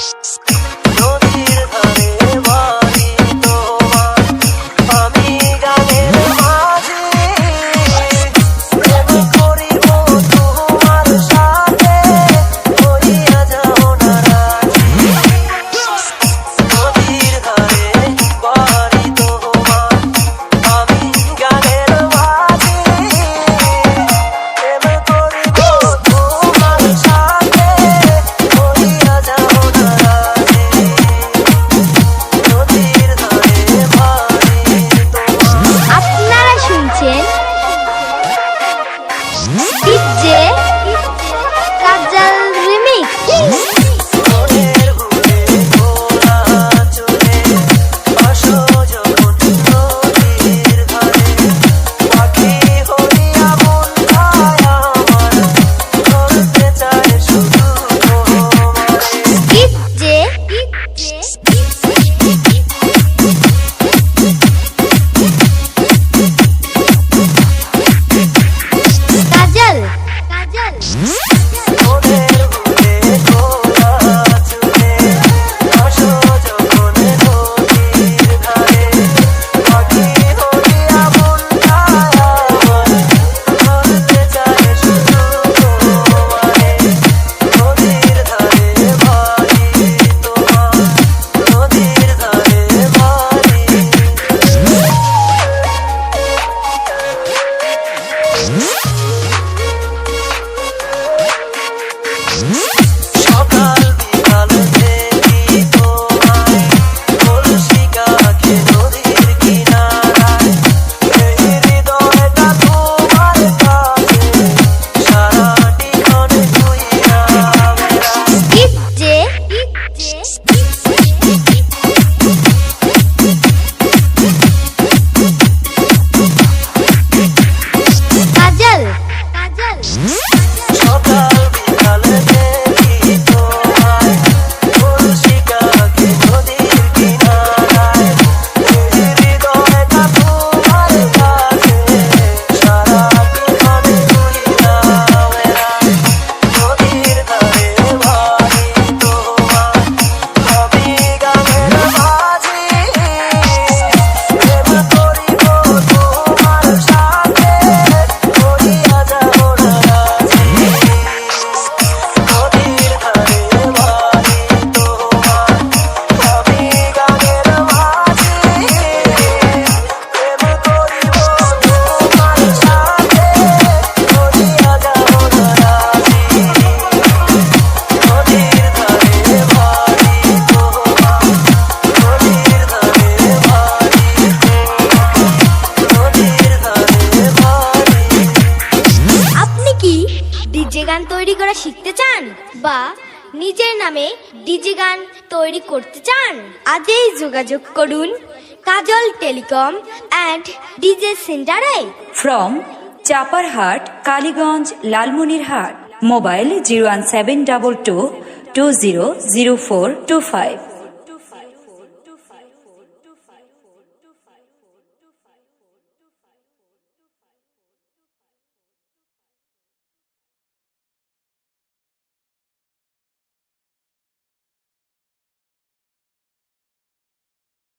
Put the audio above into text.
Shh. গজল করা শিখতে চান বা নিজের নামে ডিজি গান তৈরি করতে চান? আজই যোগাযোগ করুন কাজল টেলিকম অ্যান্ড ডিজে সেন্টারে। From Chaparhat, Kaliganj, Lalmonirhat. Mobile zero one seven double two two zero zero four two five.